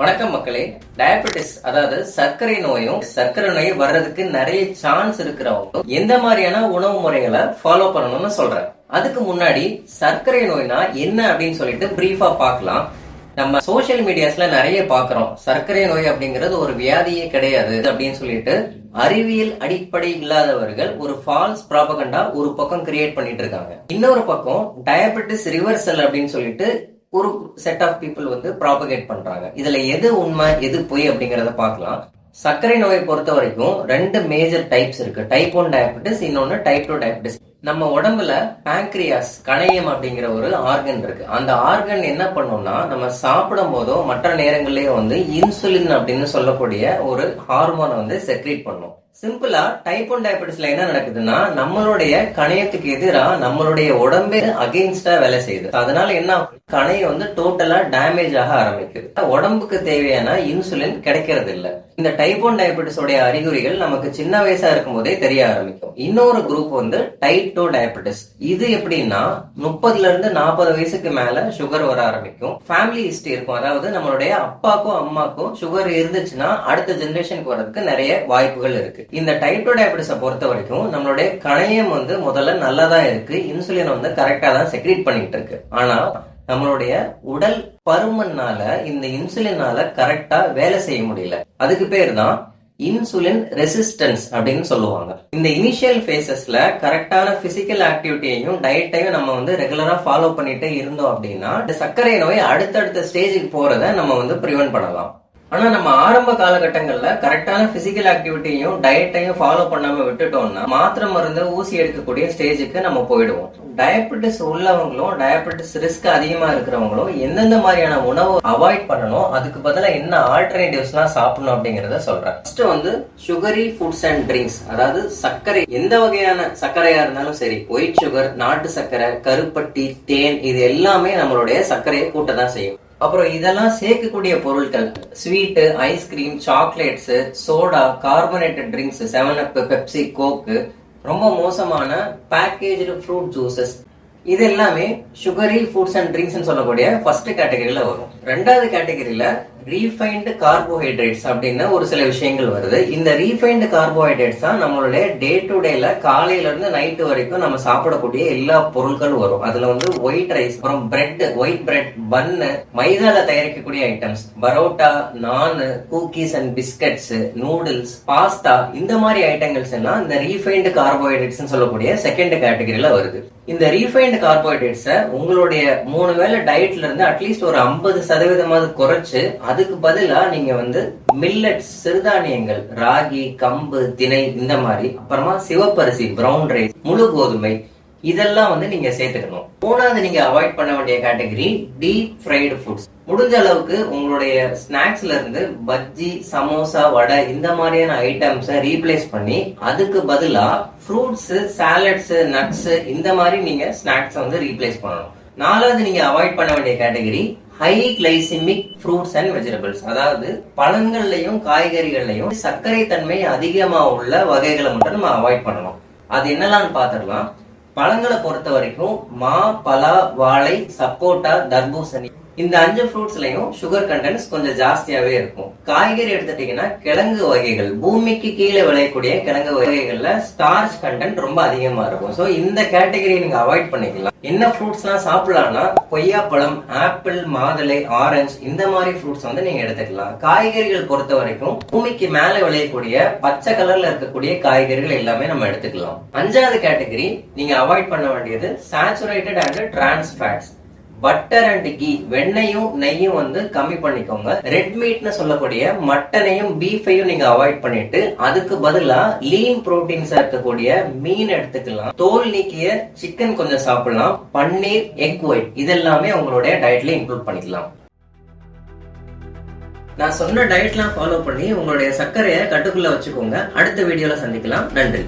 வணக்கம் மக்களே. டயபெட்டிஸ் அதாவது சர்க்கரை நோயும் சர்க்கரை நோய் வர்றதுக்கு நிறைய சான்ஸ் இருக்கிறவங்க எந்த மாதிரியான உணவு முறைகளை ஃபாலோ பண்ணணும்னு சொல்றேன் அதுக்கு முன்னாடி சர்க்கரை நோய்னா என்ன அப்படின்னு சொல்லிட்டு பிரீஃபா பார்க்கலாம். நம்ம சோஷியல் மீடியாஸ்ல நிறைய பாக்குறோம் சர்க்கரை நோய் அப்படிங்கிறது ஒரு வியாதியே கிடையாது அப்படின்னு சொல்லிட்டு அறிவியல் அடிப்படை இல்லாதவர்கள் ஒரு ஃபால்ஸ் ப்ராபகண்டா ஒரு பக்கம் கிரியேட் பண்ணிட்டு இருக்காங்க. இன்னொரு பக்கம் டயபெட்டிஸ் ரிவர்சல் அப்படின்னு சொல்லிட்டு ஒரு செட் ஆஃப் பீப்புள் வந்து ப்ராபகேட் பண்றாங்க. இதுல எது உண்மை எது பொய் அப்படிங்கறத பார்க்கலாம். சர்க்கரை நோயை பொறுத்த வரைக்கும் ரெண்டு மேஜர் டைப்ஸ் இருக்கு. டைப் ஒன் டயபெட்டிஸ் இன்னொன்னு டைப் டூ டயபெட்டிஸ் நம்ம உடம்புல பேங்க்ரியாஸ் கணையம் அப்படிங்கிற ஒரு ஆர்கன் இருக்கு. அந்த ஆர்கன் என்ன பண்ணோம்னா நம்ம சாப்பிடும் போதோ மற்ற நேரங்கள்லயோ வந்து இன்சுலின் அப்படின்னு சொல்லக்கூடிய ஒரு ஹார்மோனை வந்து செக்ரீட் பண்ணும். சிம்பிளா டைப் ஒன் டயபெட்டிஸ்ல என்ன நடக்குதுன்னா நம்மளுடைய கணையத்துக்கு எதிரா நம்மளுடைய உடம்பே அகெயின்ஸ்டா வேலை செய்யுது. அதனால என்ன ஆகும்? கணையம் வந்து டோட்டலா டேமேஜ் ஆக ஆரம்பிக்குது. உடம்புக்கு தேவையான இன்சுலின் கிடைக்கிறது இல்ல இந்த டைப் ஒன் டயபெட்டிஸோட அறிகுறிகள் நமக்கு சின்ன வயசா இருக்கும் போதே தெரிய ஆரம்பிக்கும். இன்னொரு குரூப் வந்து டைப் டூ டயபெட்டிஸ் இது எப்படின்னா முப்பதுல இருந்து நாற்பது வயசுக்கு மேல சுகர் வர ஆரம்பிக்கும். ஃபேமிலி ஹிஸ்டரி இருக்கும். அதாவது நம்மளுடைய அப்பாக்கும் அம்மாக்கும் சுகர் இருந்துச்சுன்னா அடுத்த ஜென்ரேஷனுக்கு வரதுக்கு நிறைய வாய்ப்புகள் இருக்கு. இந்த டைப் டூ டயபிட்டிஸை பொறுத்த வரைக்கும் நம்மளுடைய கணையம் வந்து முதல்ல நல்லா தான் இருக்கு இன்சுலின் வந்து கரெக்டா தான் செக்ரேட் பண்ணிட்டு இருக்கு ஆனா நம்மளுடைய உடல் பருமன்னால இந்த இன்சுலினால கரெக்டா வேலை செய்ய முடியல. அதுக்கு பேர் தான் இன்சுலின் ரெசிஸ்டன்ஸ் அப்படின்னு சொல்லுவாங்க. இந்த இனிஷியல் ஃபேசஸ்ல கரெக்டான பிசிக்கல் ஆக்டிவிட்டியையும் டயட்டையும் நம்ம வந்து ரெகுலரா ஃபாலோ பண்ணிட்டே இருந்தோம் அப்படின்னா இந்த சர்க்கரை நோய் அடுத்தடுத்த ஸ்டேஜுக்கு போறத நம்ம வந்து ப்ரிவென்ட் பண்ணலாம். ஆனால் நம்ம ஆரம்ப காலகட்டங்களில் கரெக்டான பிசிக்கல் ஆக்டிவிட்டியும் டயட்டையும் ஃபாலோ பண்ணாமல் விட்டுட்டோம்னா மாத்திரை மருந்து ஊசி எடுக்கக்கூடிய ஸ்டேஜுக்கு நம்ம போயிடுவோம். டயபெட்டிஸ் உள்ளவங்களும் டயபெட்டிஸ் ரிஸ்க் அதிகமாக இருக்கிறவங்களும் எந்தெந்த மாதிரியான உணவு அவாய்ட் பண்ணணும் அதுக்கு பதிலாக என்ன ஆல்டர்னேட்டிவ்ஸ்லாம் சாப்பிடணும் அப்படிங்கிறத சொல்கிறேன் ஃபர்ஸ்ட் வந்து சுகரி ஃபுட்ஸ் அண்ட் ட்ரிங்க்ஸ் அதாவது சர்க்கரை எந்த வகையான சர்க்கரையா இருந்தாலும் சரி ஒயிட் சுகர் நாட்டு சர்க்கரை கருப்பட்டி தேன் இது எல்லாமே நம்மளுடைய சர்க்கரையை கூட்ட தான் செய்யும். அப்புறம் இதெல்லாம் சேர்க்கக்கூடிய பொருட்கள் sweet ice cream chocolates soda carbonated drinks seven up Pepsi Coke ரொம்ப மோசமான பேக்கேஜ்டு ஃப்ரூட் ஜூசஸ் இது எல்லாமே சுகரி ஃபுட்ஸ் அண்ட் ட்ரிங்க்ஸ் சொல்லக்கூடிய ஃபர்ஸ்ட் கேட்டகரியில் வரும். ரெண்டாவது கேட்டகரியில் ரீஃபைன்டு கார்போஹைட்ரேட்ஸ் அப்படின்னு ஒரு சில விஷயங்கள் வருது. இந்த ரீஃபைன்டு கார்போஹைட்ரேட்ஸ் தான் நம்மளுடைய டே டு டேல காலையில இருந்து நைட்டு வரைக்கும் நம்ம சாப்பிடக்கூடிய எல்லா பொருட்களும் வரும். அதுல வந்து ஒயிட் ரைஸ் அப்புறம் பிரெட் ஒயிட் பிரெட் பன்னு மைதால தயாரிக்கக்கூடிய items parotta naan cookies and biscuits noodles pasta இந்த மாதிரி ஐட்டங்கள்ஸ் எல்லாம் இந்த ரீஃபைன்டு கார்போஹைட்ரேட்ஸ் சொல்லக்கூடிய செகண்ட் கேட்டகரியில வருது. இந்த ரீஃபைன்டு கார்போஹைட்ரேட்ஸை உங்களுடைய மூணு வேளை டயட்ல இருந்து அட்லீஸ்ட் ஒரு ஐம்பது சதவீதமாவது குறைச்சு அதுக்கு பதிலா நீங்க வந்து மில்லட்ஸ் சிறுதானியங்கள் ராகி கம்பு திணை இந்த மாதிரி அப்புறமா சிவப்பரிசி பிரவுன் ரைஸ் முழு கோதுமை இதெல்லாம் வந்து நீங்க சேர்த்துக்கணும். மூணாவது நீங்க அவாய்ட் பண்ண வேண்டிய கேட்டகரி டீப் ஃப்ரைடு ஃபுட்ஸ் முடிஞ்ச அளவுக்கு உங்களுடைய ஸ்நாக்ஸ்ல இருந்து பஜ்ஜி சமோசா வடை இந்த மாதிரியான ஐட்டம்ஸை ரீப்ளேஸ் பண்ணி அதுக்கு பதிலா ஃப்ரூட்ஸ் சாலட்ஸ் நட்ஸ் இந்த மாதிரி நீங்க ஸ்நாக்ஸ் வந்து ரீப்ளேஸ் பண்ணணும். நாலாவது நீங்க அவாய்ட் பண்ண வேண்டிய category high glycemic fruits and vegetables அதாவது பழங்கள்லயும் காய்கறிகள்லயும் சர்க்கரை தன்மை அதிகமா உள்ள வகைகளை மட்டும் நம்ம அவாய்ட் பண்ணணும். அது என்னலாம்னு பாத்துடலாம். பழங்களை பொறுத்த வரைக்கும் மா பலா வாழை சப்போட்டா தர்பூசணி இந்த அஞ்சு ஃப்ரூட்ஸ்லயும் சுகர் கண்டென்ட்ஸ் கொஞ்சம் ஜாஸ்தியாவே இருக்கும். காய்கறி எடுத்துட்டீங்கன்னா கிழங்கு வகைகள் பூமிக்கு கீழே விளையக்கூடிய கிழங்கு வகைகள்ல ஸ்டார்ச் கண்டென்ட் ரொம்ப அதிகமா இருக்கும். சோ இந்த கேட்டகரியை நீங்க அவாய்ட் பண்ணிக்கலாம். என்ன ஃப்ரூட்ஸ்லாம் சாப்பிடலாம்னா கொய்யாப்பழம் ஆப்பிள் மாதுளை ஆரஞ்சு இந்த மாதிரி ஃப்ரூட்ஸ் வந்து நீங்க எடுத்துக்கலாம். காய்கறிகள் பொறுத்த வரைக்கும் பூமிக்கு மேலே விளையக்கூடிய பச்சை கலர்ல இருக்கக்கூடிய காய்கறிகள் எல்லாமே நம்ம எடுத்துக்கலாம். அஞ்சாவது கேட்டகரி நீங்க அவாய்ட் பண்ண வேண்டியது saturated and trans fats butter and ghee வெண்ணையும் நெய்யும் வந்து கம்மி பண்ணிக்கோங்க. ரெட் மீட்னு சொல்லக்கூடிய மட்டனையும் பீஃபையும் நீங்க அவாய்ட் பண்ணிட்டு அதுக்கு பதிலா லீன் புரோட்டீன்ஸா இருக்கக்கூடிய மீன் எடுத்துக்கலாம். தோல் நீக்கிய சிக்கன் கொஞ்சம் சாப்பிடலாம். பன்னீர் எக் ஒயிட் இதெல்லாமே உங்களுடைய டயட்ல இன்க்ளூட் பண்ணிக்கலாம். நான் சொன்ன டயட்லாம் ஃபாலோ பண்ணி உங்களுடைய சர்க்கரையை கட்டுக்குள்ள வச்சுக்கோங்க. அடுத்த வீடியோல சந்திக்கலாம். நன்றி.